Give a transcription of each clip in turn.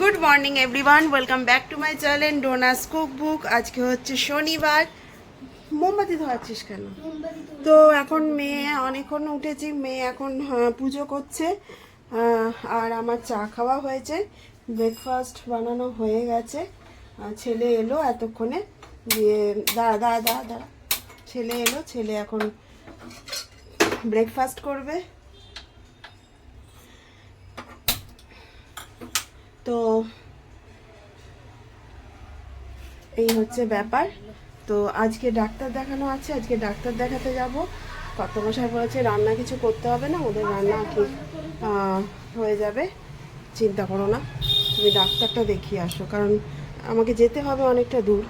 Good morning everyone welcome back to my channel Dona's cook book আজকে হচ্ছে শনিবার। মোমবাতি ধরাচ্ছিস কেন? তো এখন মেয়ে অনেকক্ষণ উঠেছি, মেয়ে এখন পুজো করছে আর আমার চা খাওয়া হয়েছে। ব্রেকফাস্ট বানানো হয়ে গেছে। ছেলে এলো এতক্ষণে দিয়ে দাঁড়া দাঁড়া দাঁড়া দাঁড়া ছেলে এলো, ছেলে এখন ব্রেকফাস্ট করবে। তো এই হচ্ছে ব্যাপার। তো আজকে ডাক্তার দেখানো আছে, আজকে ডাক্তার দেখাতে যাব। কত মশাই বলেছে রান্না কিছু করতে হবে না, ওদের রান্না ঠিক হয়ে যাবে। চিন্তা করো না, তুমি ডাক্তারটা দেখিয়ে আসো, কারণ আমাকে যেতে হবে অনেকটা দূর।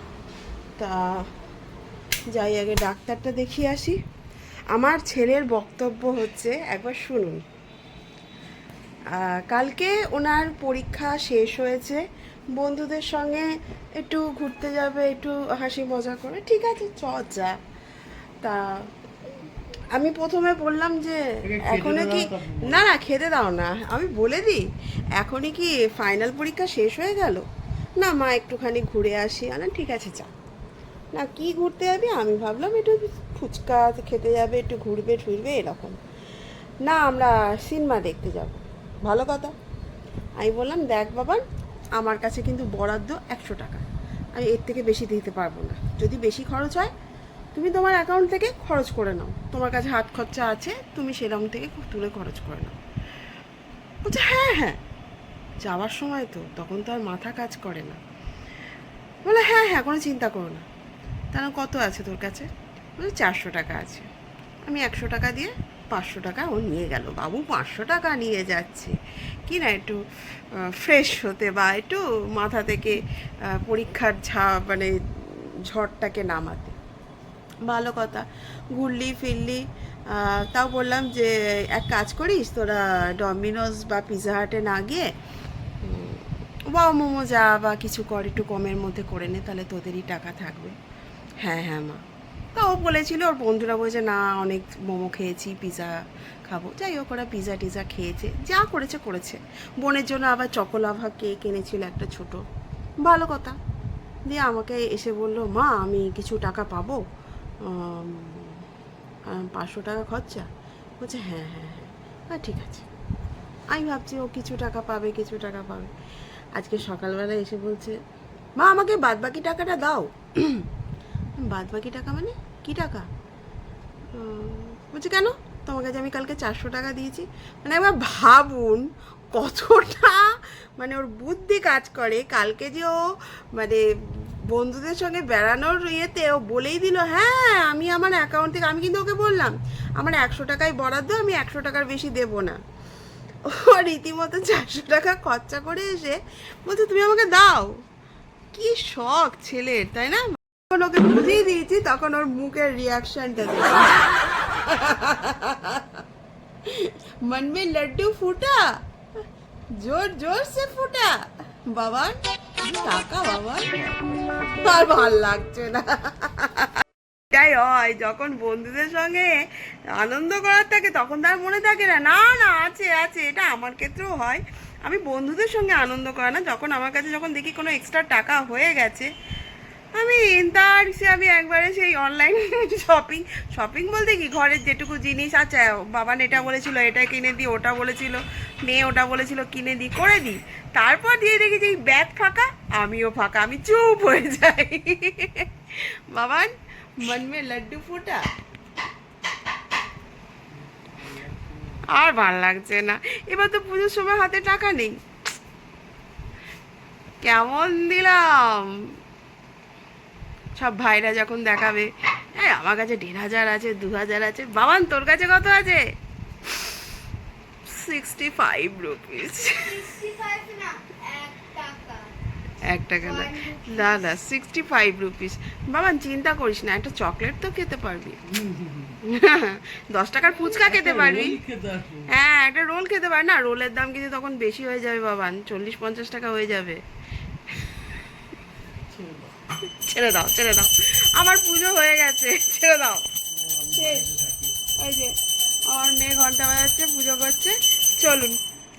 তা যাই, আগে ডাক্তারটা দেখিয়ে আসি। আমার ছেলের বক্তব্য হচ্ছে, একবার শুনুন। কালকে ওনার পরীক্ষা শেষ হয়েছে। বন্ধুদের সঙ্গে একটু ঘুরতে যাবে একটু হাসি মজা করে। ঠিক আছে চ যা। তা আমি প্রথমে বললাম যে এখনই কি না না খেতে দাও না। আমি বলে দিই এখনই কি ফাইনাল পরীক্ষা শেষ হয়ে গেল? না মা একটুখানি ঘুরে আসি। না ঠিক আছে চা না কি ঘুরতে যাবি? আমি ভাবলাম একটু ফুচকা খেতে যাবে একটু ঘুরবে ঠুরবে এরকম। না আমরা সিনেমা দেখতে যাব। ভালো কথা। আমি বললাম, দেখ বাবা, আমার কাছে কিন্তু বরাদ্দ একশো টাকা। আমি এর থেকে বেশি দিতে পারব না। যদি বেশি খরচ হয়, তুমি তোমার অ্যাকাউন্ট থেকে খরচ করে নাও। তোমার কাছে হাত খরচা আছে, তুমি সেরকম থেকে তুলে খরচ করে নাও। বলছে হ্যাঁ হ্যাঁ। যাওয়ার সময় তো, তখন তো আর মাথা কাজ করে না। বলে হ্যাঁ হ্যাঁ কোনো চিন্তা করো না। তাহলে কত আছে তোর কাছে? বলে চারশো টাকা আছে। আমি একশো টাকা দিয়ে পাঁচশো টাকা ও নিয়ে গেল। বাবু, পাঁচশো টাকা নিয়ে যাচ্ছে। কি না একটু ফ্রেশ হতে বা একটু মাথা থেকে পরীক্ষার ঝা মানে ঝড়টাকে নামাতে। ভালো কথা। ঘুরলি, ফিরলি তাও বললাম যে, এক কাজ করিস, তোরা ডমিনোস বা পিৎজা হাটে না গিয়ে বা মোমো যা বা কিছু কর, একটু কমের মধ্যে করে নে, তাহলে তোদেরই টাকা থাকবে। হ্যাঁ হ্যাঁ মা। তা ও বলেছিল, ওর বন্ধুরা বলেছে, না, অনেক মোমো খেয়েছি পিৎজা খাব। যাই হোক, ওরা পিৎজা টিজা খেয়েছে, যা করেছে করেছে। বোনের জন্য আবার চকোলাভা কেক এনেছিল একটা ছোট। ভালো কথা। দিয়ে আমাকে এসে বলল, মা, আমি কিছু টাকা পাবো? পাঁচশো টাকা খরচা? বলছে হ্যাঁ হ্যাঁ হ্যাঁ। হ্যাঁ ঠিক আছে। আমি ভাবছি, ও কিছু টাকা পাবে, কিছু টাকা পাবে। আজকে সকালবেলা এসে বলছে, মা, আমাকে বাদ বাকি টাকাটা দাও। বাদ বাকি টাকা মানে? কি টাকা? বলছে কেন? তোমার কাছে আমি কালকে চারশো টাকা দিয়েছি। মানে একবার ভাবুন কতটা মানে ওর বুদ্ধি কাজ করে। কালকে যে ও মানে বন্ধুদের সঙ্গে বেড়ানোর ইয়েতে ও বলেই দিল হ্যাঁ আমি আমার অ্যাকাউন্ট থেকে আমি কিন্তু ওকে বললাম, আমার একশো টাকায় বরাদ্দ, আমি একশো টাকার বেশি দেবো না। ও রীতিমতো চারশো টাকা খরচা করে এসে বলছে, তুমি আমাকে দাও। কি শখ ছেলের, তাই না? যখন বুঝিয়ে দিয়েছি, তখন ওর মুখের রিয়াকশনটা মন মে ফুটা, জোর জোর সে ফুটা। বাবা টাকা বাবা আর ভালো লাগছে না। এটাই হয়, যখন বন্ধুদের সঙ্গে আনন্দ করার থাকে, তখন তার মনে থাকে না। না না, আছে আছে, এটা আমার ক্ষেত্রেও হয়। আমি বন্ধুদের সঙ্গে আনন্দ করা না, যখন আমার কাছে যখন দেখি কোনো এক্সট্রা টাকা হয়ে গেছে আমি তার সে আমি একবারে সেই অনলাইন শপিং শপিং বলতে কি? ঘরের যেটুকু জিনিস আছে বাবান এটা বলেছিল, এটা কিনে দিই ওটা বলেছিল, মেয়ে ওটা বলেছিল, কিনে দিই করে দিই তারপর দিয়ে দেখি যে ব্যাগ ফাঁকা, আমিও ফাঁকা, আমি চুপ হয়ে যাই। বাবান, মন মে লাড্ডু ফুটা। আর ভালো লাগছে না। এবার তো পুজোর সময় হাতে টাকা নেই। কেমন দিলাম? সব ভাইরা যখন দেখাবে হ্যাঁ আমার কাছে দেড় হাজার আছে দু হাজার আছে বাবান তোর কাছে কত আছে? সিক্সটি ফাইভ রুপিস 65 না এক টাকা। না। না না সিক্সটি ফাইভ রুপিস বাবান চিন্তা করিস না একটা চকলেট তো খেতে পারবি। দশ টাকার ফুচকা খেতে পারবি। হ্যাঁ একটা রোল খেতে পারি না রোলের দাম কিন্তু তখন বেশি হয়ে যাবে বাবান। চল্লিশ পঞ্চাশ টাকা হয়ে যাবে। ছেড়ে দাও ছেড়ে দাও। আমার পুজো হয়ে গেছে ছেড়ে দাও। শেষ। যে আমার মেয়ে ঘণ্টা বাজাচ্ছে পুজো করছে। চলুন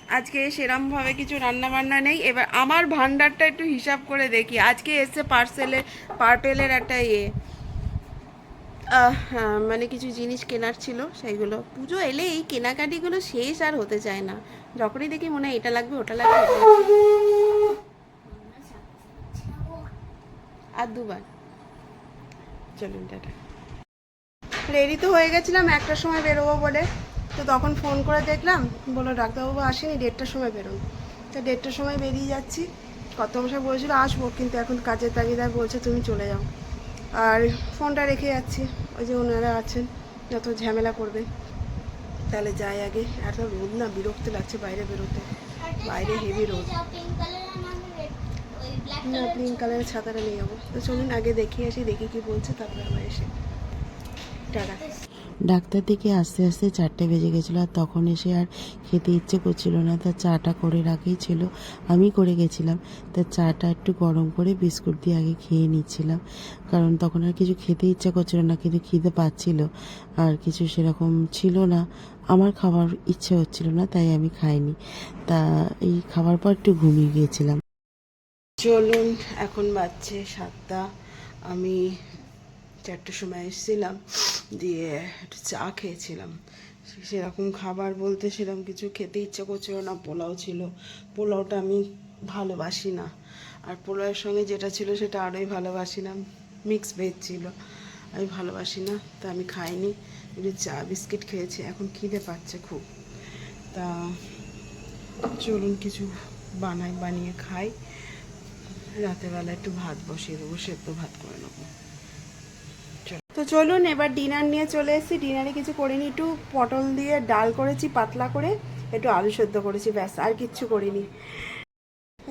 আজকে সেরমভাবে কিছু রান্না বান্না নেই। এবার আমার ভান্ডারটা একটু হিসাব করে দেখি। আজকে এসছে পার্সেলে পার্পেলের একটা ইয়ে। হ্যাঁ, মানে কিছু জিনিস কেনার ছিল সেইগুলো। পুজো এলে এই কেনাকাটিগুলো শেষ আর হতে চায় না। যখনই দেখি মনে হয় এটা লাগবে ওটা লাগবে। আর দুবার। চলুন টাটা। রেডি তো হয়ে গেছিলাম একটার সময় বেরোবো বলে। তো তখন ফোন করে দেখলাম বলল ডাক্তারবাবু আসেনি দেড়টার সময় বেরোন তো দেড়টার সময় বেরিয়ে যাচ্ছি। কত মশাই বলেছিল আসব কিন্তু এখন কাজের তাগিদায় বলছে তুমি চলে যাও। আর ফোনটা রেখে যাচ্ছি। ওই যে ওনারা আছেন যত ঝামেলা করবে তাহলে যাই আগে। এত রোদ না বিরক্ত লাগছে বাইরে বেরোতে। বাইরে হেভি রোদ পিঙ্ক কালার আমার রেড ওই ব্ল্যাক না পিঙ্ক কালারের ছাতাটা নিয়ে যাব। তো চলুন আগে দেখি আসি, দেখি কি বলছে, তারপরে আবার এসে টাটা। ডাক্তার থেকে আস্তে আস্তে চারটে বেজে গেছিল আর তখন এসে আর খেতে ইচ্ছে করছিল না, তা চাটা করে রাখেই ছিল। আমি করে গেছিলাম, তা চাটা একটু গরম করে বিস্কুট দিয়ে আগে খেয়ে নিচ্ছিলাম। কারণ তখন আর কিছু খেতে ইচ্ছা করছিল না, কিন্তু খিদে পাচ্ছিল। আর কিছু সেরকম ছিল না, আমার খাবার ইচ্ছে হচ্ছিল না, তাই আমি খাইনি। তা এই খাবার পর একটু ঘুমিয়ে গিয়েছিলাম। চলুন, এখন বাজছে সাতটা। আমি চারটের সময় এসেছিলাম, দিয়ে একটু চা খেয়েছিলাম। সেরকম খাবার বলতে সেরকম কিছু খেতে ইচ্ছে করছিল না, পোলাও ছিল। পোলাওটা আমি ভালোবাসি না। আর পোলাওয়ের সঙ্গে যেটা ছিল সেটা আরোই ভালোবাসি না। মিক্স ভেজ ছিল। আমি ভালোবাসি না, তা আমি খাইনি। একটু চা, বিস্কিট খেয়েছি। এখন খিদে পাচ্ছে খুব। তা চলুন কিছু বানাই, বানিয়ে খাই। রাতেরবেলা একটু ভাত বসিয়ে দেবো, সেদ্ধ ভাত করে নেব। তো চলুন, এবার ডিনার নিয়ে চলে এসেছি। ডিনারে কিছু করিনি, একটু পটল দিয়ে ডাল করেছি, পাতলা করে, একটু আলু সেদ্ধ করেছি, ব্যাস, আর কিচ্ছু করিনি।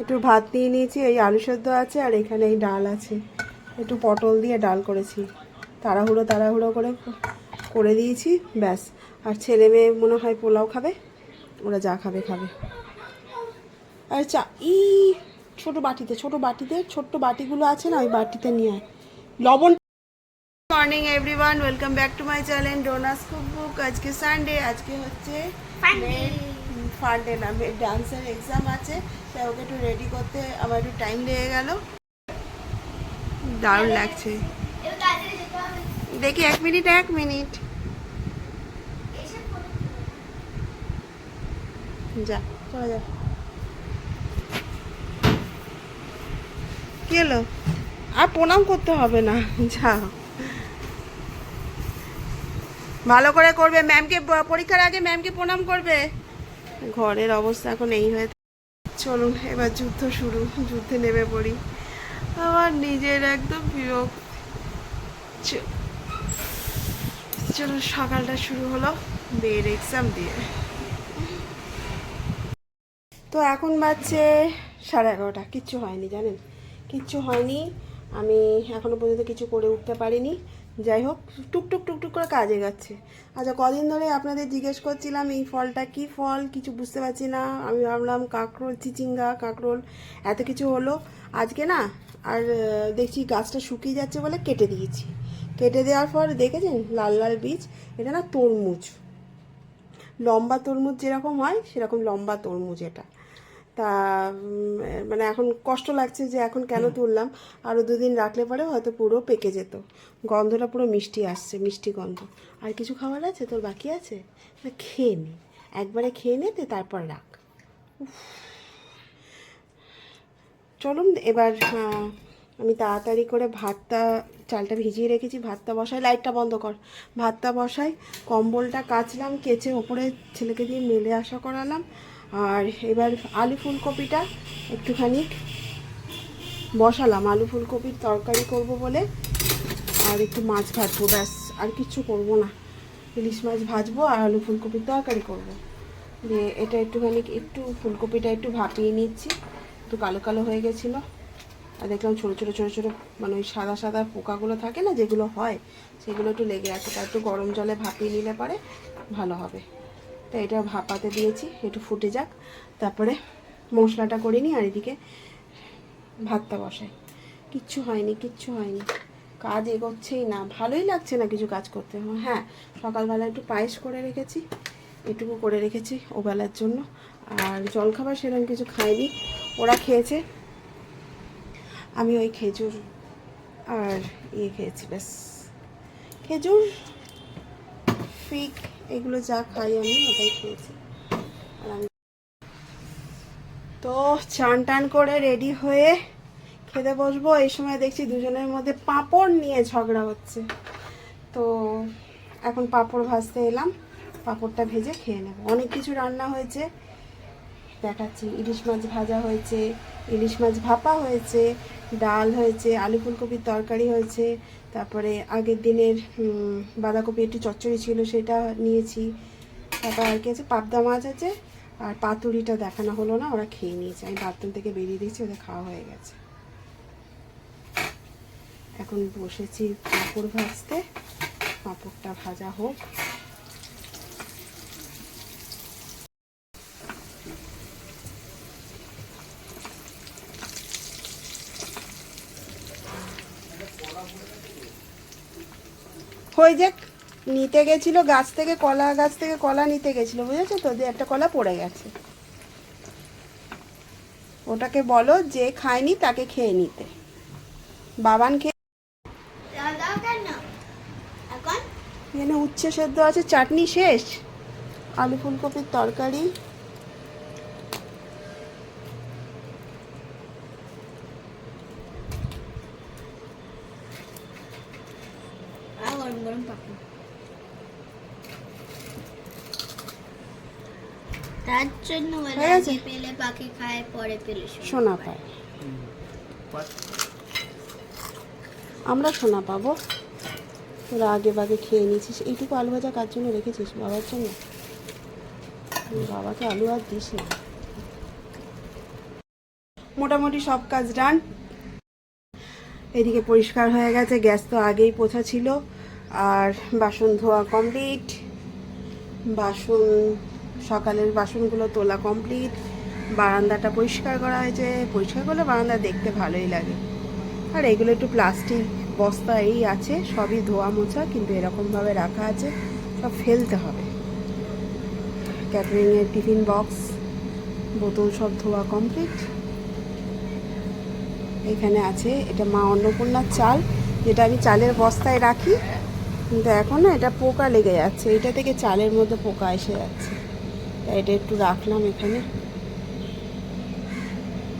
একটু ভাত নিয়ে নিয়েছি, এই আলু সেদ্ধ আছে, আর এখানে এই ডাল আছে। একটু পটল দিয়ে ডাল করেছি। তাড়াহুড়ো তাড়াহুড়ো করে করে দিয়েছি, ব্যাস। আর ছেলে মেয়ে মনে হয় পোলাও খাবে, ওরা যা খাবে খাবে। আর চা, ই! ছোট বাটিতে ছোট বাটিতে ছোট্ট বাটিগুলো আছে না ওই বাটিতে নিয়ে আয়। লবণ morning everyone welcome back to my channel Dona's cook book আজকে সানডে আজকে হচ্ছে. ফান্ডে না ডান্সের এক্সাম আছে তাই ওকে একটু রেডি করতে আমার একটু টাইম লেগে গেল। দারুণ লাগছে। দেখি এক মিনিট এক মিনিট যা চলে যা। হলো? আর প্রণাম করতে হবে না যাও ভালো করে করবে, ম্যামকে পরীক্ষার আগে ম্যামকে প্রণাম করবে। ঘরের অবস্থা এখন এই হয়ে চলুন, এবার যুদ্ধ শুরু, যুদ্ধে নেমে পড়ি। আমার নিজের একদম বিরক্ত। চ- চলুন, সকালটা শুরু হলো বের এক্সাম দিয়ে। তো এখন বাজছে সাড়ে এগারোটা, কিচ্ছু হয়নি, জানেন? কিচ্ছু হয়নি। আমি এখনও পর্যন্ত কিছু করে উঠতে পারিনি। যাই হোক, টুকটুক টুকটুক করে কাজে যাচ্ছে। আচ্ছা কদিন ধরে আপনাদের জিজ্ঞেস করছিলাম, এই ফলটা কি ফল? কিছু বুঝতে পারছি না। আমি ভাবলাম কাঁকরোল, চিচিঙ্গা, কাঁকরোল, এত কিছু হলো। আজকে না, আর দেখছি গাছটা শুকিয়ে যাচ্ছে বলে কেটে দিয়েছি। কেটে দেওয়ার পর দেখেছেন, লাল লাল বীজ? এটা না তরমুজ। লম্বা তরমুজ যেরকম হয়, সেরকম লম্বা তরমুজ এটা। তা মানে এখন কষ্ট লাগছে যে এখন কেন তুললাম। আরও দুদিন রাখলে পরে হয়তো পুরো পেকে যেত। গন্ধটা পুরো মিষ্টি আসছে মিষ্টি গন্ধ। আর কিছু খাবার আছে? তোর বাকি আছে? না খেয়ে নে। একবারে খেয়ে নে তে তারপর রাখ। উফ। চলুন এবার আমি তাড়াতাড়ি করে ভাতটা চালটা ভিজিয়ে রেখেছি। ভাতটা বসাই লাইটটা বন্ধ কর। ভাতটা বসাই কম্বলটা কাচলাম কেচে ওপরে ছেলেকে দিয়ে মেলে আসা করালাম। আর এবার আলু ফুলকপিটা একটুখানি বসালাম। আলু ফুলকপির তরকারি করব বলে আর একটু মাছ ভাজবো, ব্যাস, আর কিচ্ছু করব না। ইলিশ মাছ ভাজবো আর আলু ফুলকপির তরকারি করব। দিয়ে এটা একটুখানি, একটু ফুলকপিটা একটু ভাপিয়ে নিচ্ছি। একটু কালো কালো হয়ে গেছিল। আর দেখলাম ছোটো ছোটো ছোটো ছোটো মানে ওই সাদা সাদা পোকাগুলো থাকে না, যেগুলো হয়, সেগুলো একটু লেগে আছে। তা একটু গরম জলে ভাপিয়ে নিলে পরে ভালো হবে। তো এটা ভাপাতে দিয়েছি, একটু ফুটে যাক। তারপরে মশলাটা করে নিই আর এদিকে ভাতটা বসাই। কিচ্ছু হয়নি কিচ্ছু হয়নি। কাজ এগোচ্ছেই না, ভালোই লাগছে না কিছু কাজ করতে। হ্যাঁ সকালবেলা একটু পায়েস করে রেখেছি, এটুকু করে রেখেছি ওবেলার জন্য। আর জলখাবার সেরকম কিছু খাইনি, ওরা খেয়েছে। আমি ওই খেজুর আর ইয়ে খেয়েছি, ব্যাস। খেজুর, ফিক এগুলো যা খাই আমি ওটাই খেয়েছি। তো চান টান করে রেডি হয়ে খেতে বসবো। এই সময় দেখছি দুজনের মধ্যে পাঁপড় নিয়ে ঝগড়া হচ্ছে। তো এখন পাঁপড় ভাজতে এলাম। পাঁপড়টা ভেজে খেয়ে নেব। অনেক কিছু রান্না হয়েছে। দেখাচ্ছি। ইলিশ মাছ ভাজা হয়েছে, ইলিশ মাছ ভাপা হয়েছে, ডাল হয়েছে, আলু ফুলকপির তরকারি হয়েছে তারপরে আগের দিনের বাঁধাকপি একটু চচ্চড়ি ছিল, সেটা নিয়েছি। তারপর আর কি আছে, পাবদা মাছ আছে, আর পাতুরিটা দেখানো হলো না, ওরা খেয়ে নিয়েছে। আমি বাথরুম থেকে বেরিয়ে দিয়েছি, ওদের খাওয়া হয়ে গেছে। এখন বসেছি পাঁপড় ভাজতে, পাঁপড়টা ভাজা হোক। হয়ে যাক নিতে গেছিল গাছ থেকে কলা গাছ থেকে কলা নিতে গেছিল বুঝেছ তো? দিয়ে একটা কলা পড়ে গেছে। ওটাকে বলো যে খায়নি তাকে খেয়ে নিতে। বাবান খেয়ে এখানে উচ্ছে সেদ্ধ আছে চাটনি শেষ। আলু ফুলকপির তরকারি আর গরম গরম পাপড় তার জন্য বলে হয়ে গেছে? পেলে পাখি খায় পরে পেলে সোনা পায়। আমরা সোনা পাবো। তোরা আগে বাগে খেয়ে নিয়েছিস। এইটুকু আলু ভাজা কার জন্য রেখেছিস? বাবার জন্য? বাবাকে আলু আর দিস না। মোটামুটি সব কাজ ডান। এদিকে পরিষ্কার হয়ে গেছে। গ্যাস তো আগেই পোছা ছিল। আর বাসন ধোয়া কমপ্লিট। বাসন সকালের বাসনগুলো তোলা কমপ্লিট বারান্দাটা পরিষ্কার করা হয়েছে। পরিষ্কার করলে বারান্দা দেখতে ভালোই লাগে। আর এগুলো একটু প্লাস্টিক বস্তা এই আছে, সবই ধোয়া মোছা, কিন্তু এরকমভাবে রাখা আছে, সব ফেলতে হবে। ক্যাটারিংয়ের টিফিন বক্স বোতল সব ধোয়া কমপ্লিট এখানে আছে, এটা মা অন্নপূর্ণার চাল, যেটা আমি চালের বস্তায় রাখি, কিন্তু এখন না এটা পোকা লেগে যাচ্ছে। এটা থেকে চালের মধ্যে পোকা এসে যাচ্ছে। তাই এটা একটু রাখলাম এখানে।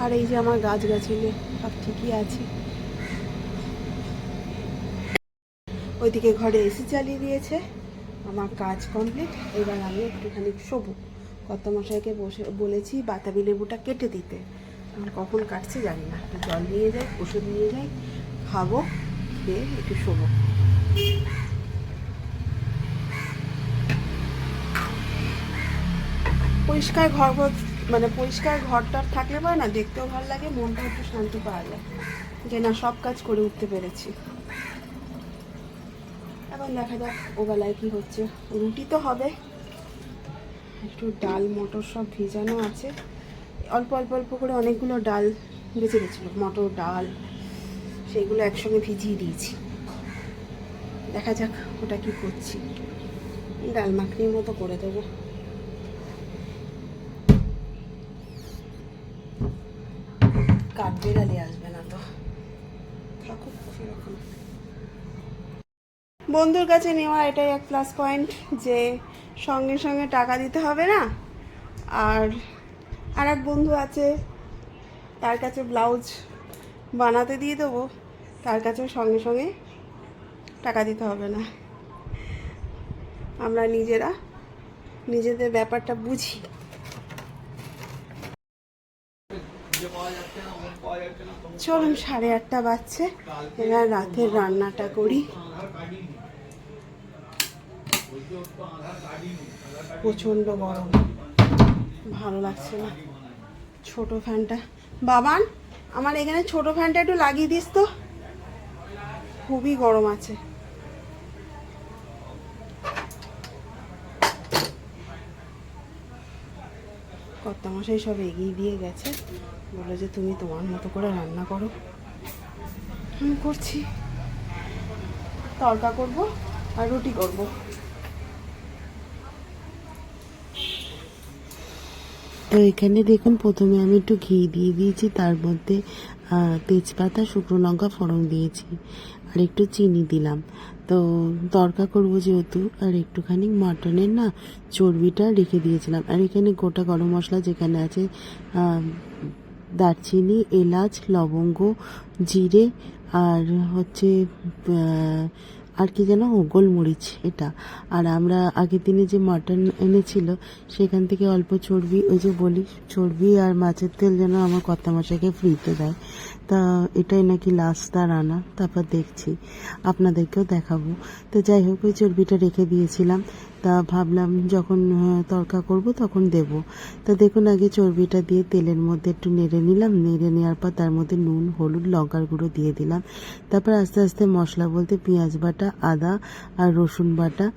আর এই যে আমার গাছ গাছগুলো সব ঠিকই আছে। ওইদিকে ঘরে এসি চালিয়ে দিয়েছে। আমার কাজ কমপ্লিট। এবার আমি একটুখানি শোবো। কত মশাইকে বসে, বলেছি বাতাবি লেবুটা কেটে দিতে। আর কখন কাটছে জানি না। জল নিয়ে যাই, ওষুধ নিয়ে যাই, খাব, খেয়ে একটু শোবো। পরিষ্কার ঘর মানে পরিষ্কার ঘরটার থাকলে পরে না দেখতেও ভালো লাগে, মনটা একটু শান্তি পাওয়া যায়। যে না, সব কাজ করে উঠতে পেরেছি। এখন দেখা যাক ওবেলায় কি হচ্ছে। রুটি তো হবে। একটু ডাল, মটর সব ভিজানো আছে। অল্প অল্প অল্প করে অনেকগুলো ডাল বেঁচে গেছিল। মটর, ডাল, সেগুলো একসঙ্গে ভিজিয়ে দিয়েছি। দেখা যাক ওটা কি করছি। ডাল মাখনির মতো করে দেবো। বন্ধুর কাছে নেওয়া এটাই এক প্লাস পয়েন্ট যে সঙ্গে সঙ্গে টাকা দিতে হবে না? আর আর এক বন্ধু আছে, তার কাছে ব্লাউজ বানাতে দিয়ে দেবো, তার কাছেও সঙ্গে সঙ্গে টাকা দিতে হবে না। আমরা নিজেরা নিজেদের ব্যাপারটা বুঝি। চলুন, সাড়ে আটটা বাজছে। এবার রাতের রান্নাটা করি। প্রচণ্ড গরম। ভালো লাগছে না। ছোট ফ্যানটা। বাবান, আমার এখানে ছোট ফ্যানটা একটু লাগিয়ে দিস তো। খুবই গরম আছে। কর্তামশাই সব এগিয়ে দিয়ে গেছে। বলে যে, তুমি তোমার মতো করে রান্না করো। আমি করছি। তড়কা করব আর রুটি করব। তো এখানে দেখুন, প্রথমে আমি একটু ঘি দিয়ে দিয়েছি, তার মধ্যে তেজপাতা, শুকনো লঙ্কা ফোড়ন দিয়েছি, আর একটু চিনি দিলাম। তো তরকা করব যেহেতু, আর একটুখানি মাটনের না চর্বিটা রেখে দিয়েছিলাম। আর এখানে গোটা গরম মশলা যেখানে আছে দারচিনি, এলাচ, লবঙ্গ, জিরে, আর হচ্ছে আর কি যেন গোলমরিচ এটা। আর আমরা আগের দিনে যে মাটন এনেছিল, সেখান থেকে অল্প চর্বি, ওই যে বলি, চর্বি আর মাছের তেল যেন আমার কর্তা মশাইকে ফ্রিতে দেয়। তা এটাই নাকি লাস্ট তার তারপর দেখছি, আপনাদেরকেও দেখাবো। তো যাই হোক, ওই চর্বিটা রেখে দিয়েছিলাম। তা ভাবলাম যখন তরকা করব তখন দেব। তা দেখুন, আগে চর্বিটা দিয়ে তেলের মধ্যে একটু নেড়ে নিলাম। নেড়ে নেওয়ার পর তার মধ্যে নুন, হলুদ, লঙ্কার গুঁড়ো দিয়ে দিলাম। তারপর আস্তে আস্তে মশলা বলতে পেঁয়াজ বাটা, আদা আর রসুন বাটা,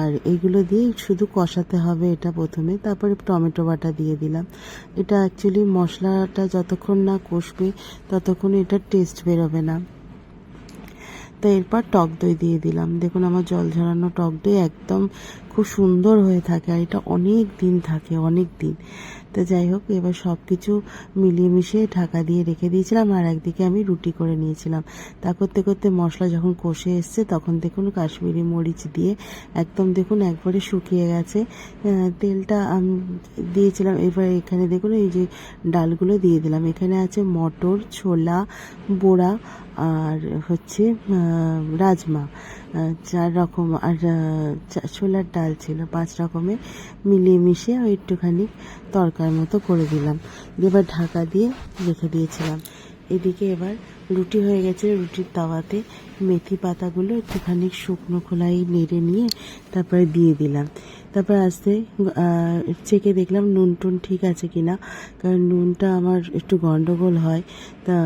আর এইগুলো দিয়ে শুধু কষাতে হবে এটা প্রথমে। তারপরে টমেটো বাটা দিয়ে দিলাম। এটা অ্যাকচুয়ালি মশলাটা যতক্ষণ না কষবে ততক্ষণ এটা টেস্ট বেরোবে না। তো এরপর টক দই দিয়ে দিলাম। দেখুন আমার জল ঝরানো টক দই একদম খুব সুন্দর হয়ে থাকে আর এটা অনেক দিন থাকে, অনেক দিন। তো যাই হোক, এবার সব কিছু মিলিয়ে মিশিয়ে ঢাকা দিয়ে রেখে দিয়েছিলাম আর একদিকে আমি রুটি করে নিয়েছিলাম। তা করতে করতে মশলা যখন কষে এসছে, তখন দেখুন কাশ্মীরি মরিচ দিয়ে একদম দেখুন একবারে শুকিয়ে গেছে। তেলটা আমি, দিয়েছিলাম। এবার এখানে দেখুন এই যে ডালগুলো দিয়ে দিলাম। এখানে আছে মটর, ছোলা, বোড়া আর হচ্ছে রাজমা। চার রকম, আর ছোলার ডাল ছিল, পাঁচ রকমের মিলিয়ে মিশিয়ে ওই একটুখানি তরকার মতো করে দিলাম। এবার ঢাকা দিয়ে রেখে দিয়েছিলাম। এদিকে এবার রুটি হয়ে গেছে, রুটির তাওয়াতে মেথি পাতাগুলো একটুখানি শুকনো খোলাই নেড়ে নিয়ে তারপরে দিয়ে দিলাম। তারপর আস্তে চেখে দেখলাম নুন টুন ঠিক আছে কিনা, কারণ নুনটা আমার একটু গন্ডগোল হয় তা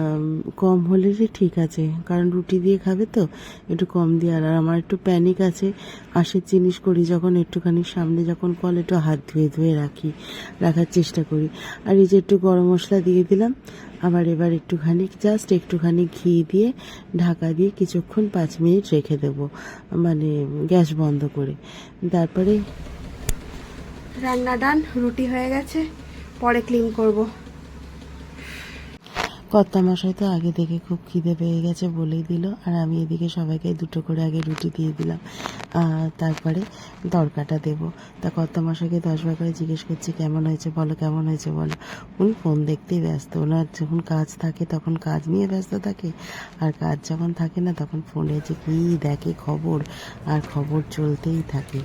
কম হলে যে ঠিক আছে। কারণ রুটি দিয়ে খাবে তো, একটু কম দিয়ে। আর আমার একটু প্যানিক আছে। আশের জিনিস করি যখন একটুখানি সামনে যখন কল একটু হাত ধুয়ে ধুয়ে রাখি, রাখার চেষ্টা করি। আর এই যে একটু গরম মশলা দিয়ে দিলাম, আবার এবার একটুখানি জাস্ট একটুখানি ঘি দিয়ে, ঢাকা দিয়ে কিছুক্ষণ পাঁচ মিনিট রেখে দেবো মানে গ্যাস বন্ধ করে। তারপরে রান্না ডান রুটি হয়ে গেছে, পরে ক্লিন করব। কর্তা মশাই তো আগে থেকে খুব খিদে পেয়ে গেছে বলেই দিল, আর আমি এদিকে সবাইকে দুটো করে আগে রুটি দিয়ে দিলাম। তারপরে তরকাটা দেব। তা কর্তামশাইকে দশবার করে জিজ্ঞেস করছি, কেমন হয়েছে বলো, কেমন হয়েছে বলো? উনি ফোন দেখতেই ব্যস্ত। ওনার যখন কাজ থাকে তখন কাজ নিয়ে ব্যস্ত থাকে, আর কাজ যখন থাকে না তখন ফোনে যে কী দেখে খবর, আর খবর চলতেই থাকে।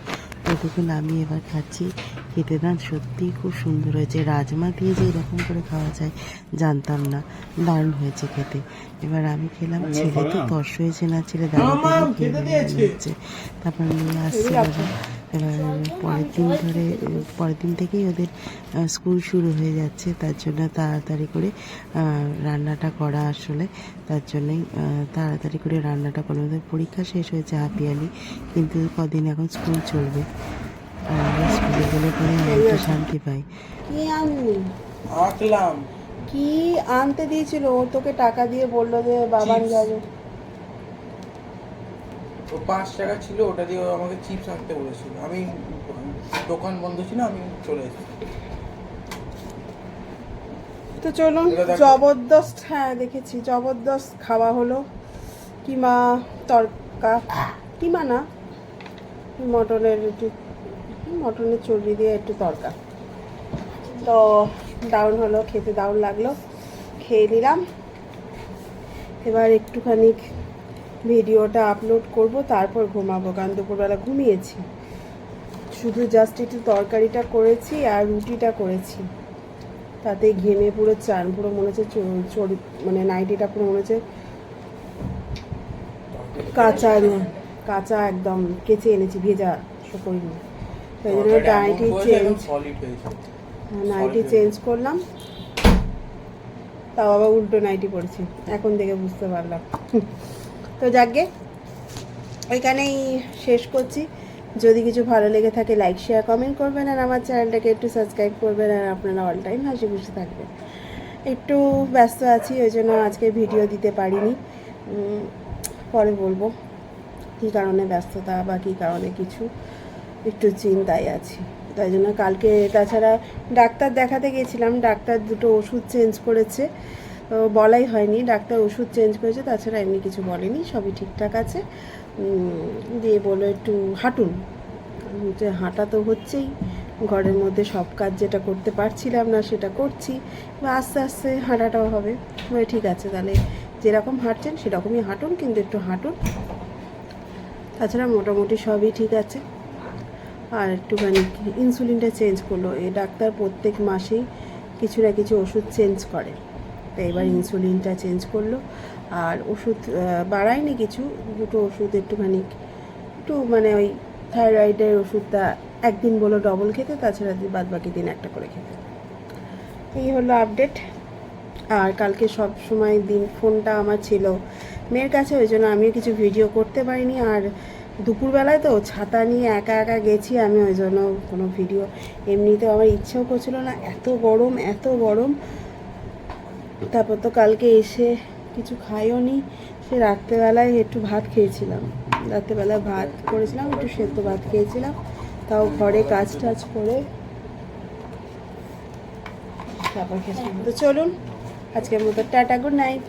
তো দেখুন আমি এবার খাচ্ছি। খেতে না সত্যিই খুব সুন্দর হয়েছে। রাজমা দিয়ে যে এরকম করে খাওয়া যায় জানতাম না। দারুণ হয়েছে খেতে। এবার আমি খেলাম ছেলে তো তর্স হয়েছে না ছেলে দাঁড়িয়ে হচ্ছে তারপর নিয়ে আসছে পরের দিন ধরে পরের দিন থেকেই ওদের স্কুল শুরু হয়ে যাচ্ছে। তার জন্য তাড়াতাড়ি করে রান্নাটা করা আসলে। তার জন্যই তাড়াতাড়ি করে রান্নাটা করে ওদের পরীক্ষা শেষ হয়েছে হাফিয়ালি কিন্তু কদিন এখন স্কুল চলবে। আমরা স্কুলে গেলে পরে আমরা শান্তি পাই কি আননি আঁকলাম কি আনতে দিয়েছিল? ও তোকে টাকা দিয়ে বলল যে Chips। যাবে। ও পাঁচ টাকা ছিল ওটা দিয়ে আমাকে চিপস আনতে বলেছিল। আমি দোকান বন্ধ ছিল আমি চলে এসেছি। তো চলুন জবরদস্ত হ্যাঁ দেখেছি জবরদস্ত খাওয়া হলো। কিমা তরকা কিমা না মটনের একটু মটনের চর্বি দিয়ে একটু তরকা। তো দারুণ হলো খেতে দারুণ লাগল। খেয়ে নিলাম। এবার একটুখানি ভিডিওটা আপলোড করব তারপর ঘুমাবো। কারণ দুপুরবেলা ঘুমিয়েছি। শুধু জাস্ট একটু তরকারিটা করেছি আর রুটিটা করেছি। তাতে ঘেমে পুরো চান পুরো মনে হচ্ছে মানে নাইটিটা পুরো মনে হচ্ছে কাঁচা কাঁচা একদম কেচে এনেছি ভেজা শুকোইনি সেই জন্য নাইটি চেঞ্জ নাইটি চেঞ্জ করলাম। তাও আবার উল্টো নাইটি পড়ছি। এখন থেকে বুঝতে পারলাম। তো যাকগে এখানেই শেষ করছি। যদি কিছু ভালো লেগে থাকে লাইক শেয়ার কমেন্ট করবেন আর আমার চ্যানেলটাকে একটু সাবস্ক্রাইব করবেন আর আপনারা অল টাইম হাসি খুশি থাকবেন। একটু ব্যস্ত আছি, ওই জন্য আজকে ভিডিও দিতে পারিনি। পরে বলব কী কারণে ব্যস্ততা বা কী কারণে কিছু, একটু চিন্তায় আছি। তাই জন্য কালকে তাছাড়া ডাক্তার দেখাতে গেছিলাম, ডাক্তার দুটো ওষুধ চেঞ্জ করেছে। বলাই হয়নি। ডাক্তার ওষুধ চেঞ্জ করেছে, তাছাড়া এমনি কিছু বলেনি, সবই ঠিকঠাক আছে। দিয়ে বলো একটু হাঁটুন। যে হাঁটা তো হচ্ছেই, ঘরের মধ্যে সব কাজ যেটা করতে পারছিলাম না সেটা করছি, বা আস্তে আস্তে হাঁটাটাও হবে। বলে ঠিক আছে, তাহলে যেরকম হাঁটছেন সেরকমই হাঁটুন, কিন্তু একটু হাঁটুন। তাছাড়া মোটামুটি সবই ঠিক আছে। আর একটুখানি ইনসুলিনটা চেঞ্জ করল। এ ডাক্তার প্রত্যেক মাসেই কিছু না কিছু ওষুধ চেঞ্জ করে। তো এবার ইনসুলিনটা চেঞ্জ করল। আর ওষুধ বাড়ায়নি কিছু, দুটো ওষুধ একটুখানি, একটু মানে ওই থাইরয়েডের ওষুধটা একদিন বলো ডবল খেতে, তাছাড়া বাদ বাকি দিন একটা করে খেতে। এই হলো আপডেট আর কালকে সব সময় দিন ফোনটা আমার ছিল মেয়ের কাছে, ওই জন্য আমিও কিছু ভিডিও করতে পারিনি। আর দুপুরবেলায় তো ছাতা নিয়ে একা একা গেছি আমি, ওই জন্য কোনো ভিডিও এমনিতেও আমার ইচ্ছেও করছিল না। এত গরম এত গরম। তারপর তো কালকে এসে কিছু খাইও নি সে রাত্রেবেলায় একটু ভাত খেয়েছিলাম। রাত্রেবেলায় ভাত করেছিলাম, একটু সেদ্ধ ভাত খেয়েছিলাম, তাও ঘরে কাজ টাজ করে তারপর খেয়েছিলাম। তো চলুন, আজকের মতো টাটা, গুড নাইট।